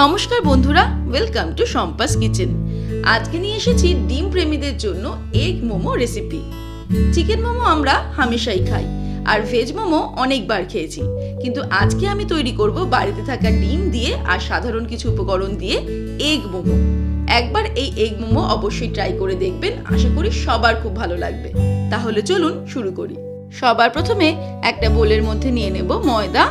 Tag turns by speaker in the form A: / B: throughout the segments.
A: নমস্কার বন্ধুরা welcome to সম্পাস kitchen আজকে নিয়ে এসেছি ডিম প্রেমীদের জন্য egg momo recipe chicken momo আমরা হামেশাই খাই, আর ভেজ মোমো অনেকবার খেয়েছি। কিন্তু আজকে আমি তৈরি করব বাড়িতে থাকা ডিম দিয়ে আর সাধারণ কিছু উপকরণ দিয়ে এগ মোমো। একবার এই এগ মোমো অবশ্যই ট্রাই করে দেখবেন, আশা করি সবার খুব ভালো লাগবে। তাহলে চলুন শুরু করি। সবার প্রথমে একটা বোলের মধ্যে নিয়ে নেব ময়দা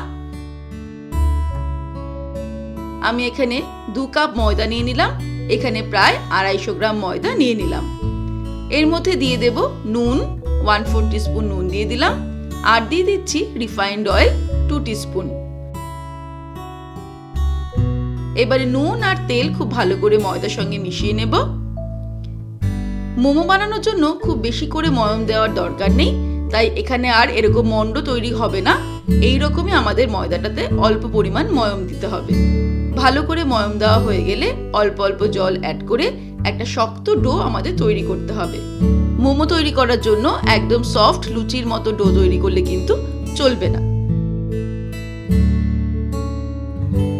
A: আমি এখানে দু কাপ ময়দা নিয়ে নিলাম, এখানে প্রায় আড়াইশো গ্রাম ময়দা নিয়ে নিলাম। এর মধ্যে দিয়ে দেব নুন ওয়ান ফোর স্পুন নুন দিয়ে দিলাম, আর দিয়ে দিচ্ছি রিফাইন্ড অয়েল টু স্পুন এবারে নুন আর তেল খুব ভালো করে ময়দার সঙ্গে মিশিয়ে নেব। মোমো বানানোর জন্য খুব বেশি করে ময়ম দেওয়ার দরকার নেই, তাই এখানে আর এরকম মন্ড তৈরি হবে না। এই রকমই আমাদের ময়দাটাতে অল্প পরিমাণ ময়ম দিতে হবে। ভালো করে ময়ম দেওয়া হয়ে গেলে অল্প অল্প জল অ্যাড করে একটা শক্ত ডো আমাদের তৈরি করতে হবে। মোমো তৈরি করার জন্য একদম সফট লুচির মতো ডো তৈরি করলে কিন্তু চলবে না।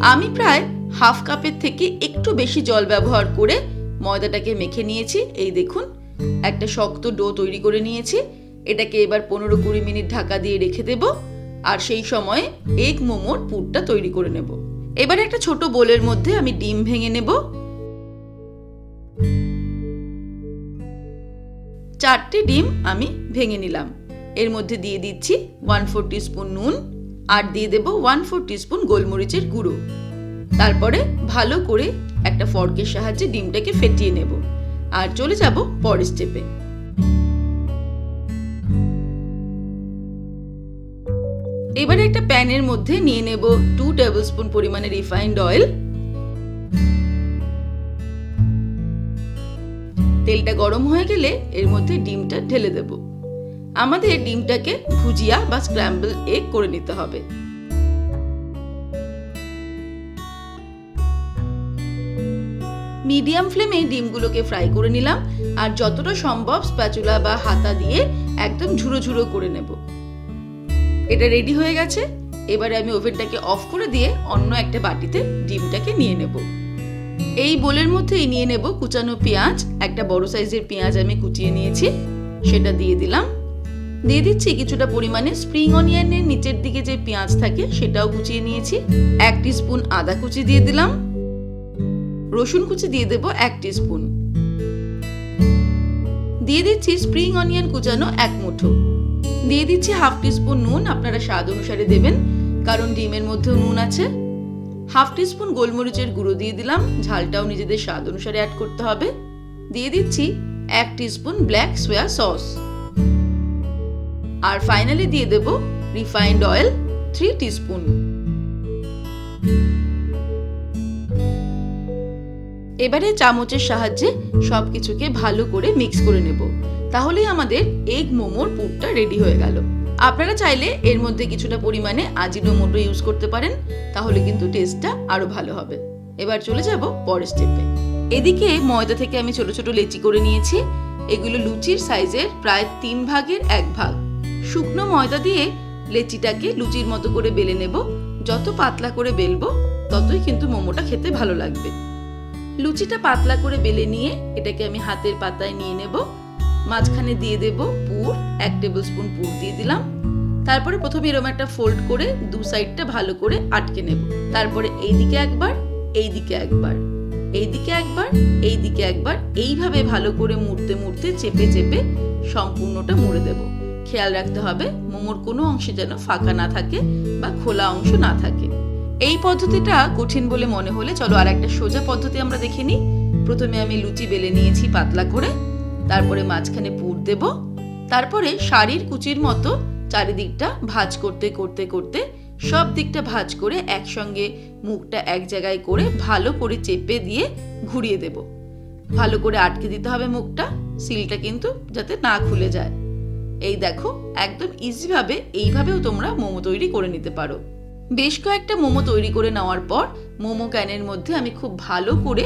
A: আমি প্রায় হাফ কাপের থেকে একটু বেশি জল ব্যবহার করে ময়দাটাকে মেখে নিয়েছি। এই দেখুন, একটা শক্ত ডো তৈরি করে নিয়েছি। এটাকে এবার পনেরো কুড়ি মিনিট ঢাকা দিয়ে রেখে দেব। আর সেই সময় এগ মোমোর পুরটা তৈরি করে নেব। এবারে একটা ছোট বোলের মধ্যে আমি ডিম ভেঙে নেব। চারটে ডিম আমি ভেঙে নিলাম। এর মধ্যে দিয়ে দিচ্ছি ওয়ান ফোর স্পুন নুন আর দিয়ে দেব ওয়ান ফোর স্পুন গোলমরিচের গুঁড়ো। তারপরে ভালো করে একটা ফর্কের সাহায্যে ডিমটাকে ফেটিয়ে নেব। আর চলে যাব পরের স্টেপে এবারে একটা প্যানের মধ্যে নিয়ে নেব টু টেবিল স্পুন পরিমাণে রিফাইন্ড অয়েল তেলটা গরম হয়ে গেলে এর মধ্যে ডিমটা ঢেলে দেব। আমাদের ডিমটাকে ভুজিয়া বা স্ক্র্যাম্বল এগ করে নিতে হবে। মিডিয়াম ফ্লেমে ডিমগুলোকে ফ্রাই করে নিলাম, আর যতটা সম্ভব স্প্যাচুলা বা হাতা দিয়ে একদম ঝুড়ো ঝুড়ো করে নেব। এটা রেডি হয়ে গেছে। এবারে আমি ওভেনটাকে অফ করে দিয়ে অন্য একটা বাটিতে ডিমটাকে নিয়ে নেব। এই বোলের মধ্যেই নিয়ে নেব কুচানো পেঁয়াজ। একটা বড় সাইজের পেঁয়াজ আমি কুচিয়ে নিয়েছি। সেটা দিয়ে দিলাম। দিয়ে দিচ্ছি কিছুটা পরিমাণে স্প্রিং অনিয়নের নিচের দিকে যে পেঁয়াজ থাকে, সেটাও কুচিয়ে নিয়েছি। এক স্পুন আদা কুচি দিয়ে দিলাম। রসুন কুচি দিয়ে দেব এক স্পুন দিয়ে দিচ্ছি স্প্রিং অনিয়ন কুচানো এক মুঠো। দিয়ে দিচ্ছি হাফ টিস্পুন নুন, আপনারা স্বাদ অনুসারে দেবেন, কারণ ডিমের মধ্যেও নুন আছে। হাফ টিস্পুন গোলমরিচের গুঁড়ো দিয়ে দিলাম, ঝালটাও নিজেদের স্বাদ অনুসারে অ্যাড করতে হবে। দিয়ে দিচ্ছি এক টিস্পুন ব্ল্যাক সোয়া সস। আর ফাইনালি দিয়ে দেব রিফাইন্ড অয়েল থ্রি টিস্পুন। এবারে চামচের সাহায্যে সব কিছুকে ভালো করে মিক্স করে নেব। তাহলেই আমাদের এগ মোমোর পুরটা রেডি হয়ে গেল। আপনারা চাইলে এর মধ্যে কিছুটা পরিমাণে আজিনোমোটো ইউজ করতে পারেন, তাহলে কিন্তু টেস্টটা আরও ভালো হবে। এবার চলে যাব পরের স্টেপে এদিকে ময়দা থেকে আমি ছোট ছোট লেচি করে নিয়েছি। এগুলো লুচির সাইজের প্রায় তিন ভাগের এক ভাগ। শুকনো ময়দা দিয়ে লেচিটাকে লুচির মতো করে বেলে নেব। যত পাতলা করে বেলবো, ততই কিন্তু মোমোটা খেতে ভালো লাগবে। লুচিটা পাতলা করে বেলে নিয়ে এটাকে আমি হাতের পাতায় নিয়ে নেব। মাঝখানে দিয়ে দেব পুর, এক টেবিল স্পুন পুর দিয়ে দিলাম। তারপরে প্রথমে এরকম একটা ফোল্ড করে দু সাইডটা ভালো করে আটকে নেব। তারপরে এইদিকে একবার এই দিকে একবার এই দিকে একবার এই দিকে একবার, এইভাবে ভালো করে মুড়তে মুড়তে চেপে চেপে সম্পূর্ণটা মুড়ে দেব। খেয়াল রাখতে হবে, মোমোর কোনো অংশে যেন ফাঁকা না থাকে বা খোলা অংশ না থাকে। এই পদ্ধতিটা কঠিন বলে মনে হলে চলো আর একটা সোজা পদ্ধতি আমরা দেখে নিই। প্রথমে আমি লুচি বেলে নিয়েছি পাতলা করে। তারপরে মাঝখানে পুর দেব, তারপরে শাড়ির কুচির মতো চারিদিকটা ভাজ করতে করতে করতে সব দিকটা ভাজ করে একসঙ্গে মুখটা এক জায়গায় করে ভালো করে চেপে দিয়ে ঘুরিয়ে দেব। ভালো করে আটকে দিতে হবে মুখটা, সিলটা কিন্তু যাতে না খুলে যায়। এই দেখো, একদম ইজিভাবে এইভাবেও তোমরা মোমো তৈরি করে নিতে পারো। বেশ কয়েকটা মোমো তৈরি করে নেওয়ার পর, মোমো ক্যানের মধ্যে আমি খুব ভালো করে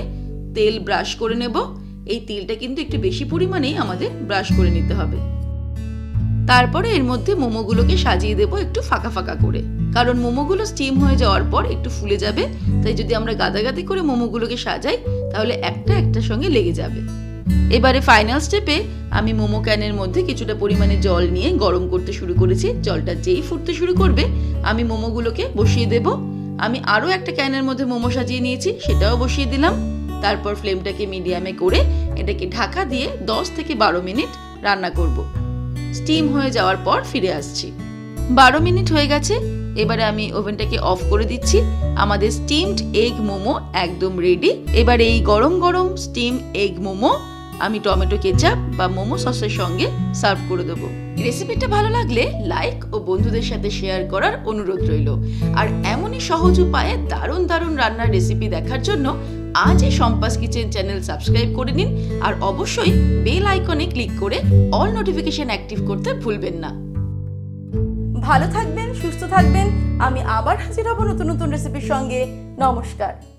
A: তেল ব্রাশ করে নেব। এই তেলটা কিন্তু একটু বেশি পরিমাণেই আমাদের ব্রাশ করে নিতে হবে। তারপরে এর মধ্যে মোমোগুলোকে সাজিয়ে দেবো একটু ফাঁকা ফাঁকা করে। কারণ মোমোগুলো স্টিম হয়ে যাওয়ার পর একটু ফুলে যাবে, তাই যদি আমরা গাদাগাদি করে মোমোগুলোকে সাজাই, তাহলে একটা একটার সঙ্গে লেগে যাবে। এবারে ফাইনাল স্টেপে আমি মোমো ক্যানের মধ্যে কিছুটা পরিমাণে জল নিয়ে গরম করতে শুরু করেছি। জলটা যেই ফুটতে শুরু করবে, আমি মোমোগুলোকে বসিয়ে দেব। আমি আরও একটা ক্যানের মধ্যে মোমো সাজিয়ে নিয়েছি, সেটাও বসিয়ে দিলাম। তারপর ফ্লেমটাকে মিডিয়ামে করে এটাকে ঢাকা দিয়ে 10 থেকে বারো মিনিট রান্না করব। স্টিম হয়ে যাওয়ার পর ফিরে আসছি। বারো মিনিট হয়ে গেছে, এবারে আমি ওভেনটাকে অফ করে দিচ্ছি। আমাদের স্টিমড এগ মোমো একদম রেডি এবার এই গরম গরম স্টিম এগ মোমো আমি টমেটো কেচাপ বা মোমো সসের সঙ্গে সার্ভ করে দেবো। রেসিপিটা ভালো লাগলে লাইক ও বন্ধুদের সাথে শেয়ার করার অনুরোধ রইল। আর এমনই সহজ উপায়ে দারুণ দারুণ রান্নার রেসিপি দেখার জন্য আজই সম্পাস কিচেন চ্যানেল সাবস্ক্রাইব করে নিন। আর অবশ্যই বেল আইকনে ক্লিক করে অল নোটিফিকেশন অ্যাক্টিভ করতে ভুলবেন না।
B: ভালো থাকবেন, সুস্থ থাকবেন। আমি আবার হাজির হব নতুন নতুন রেসিপির সঙ্গে। নমস্কার।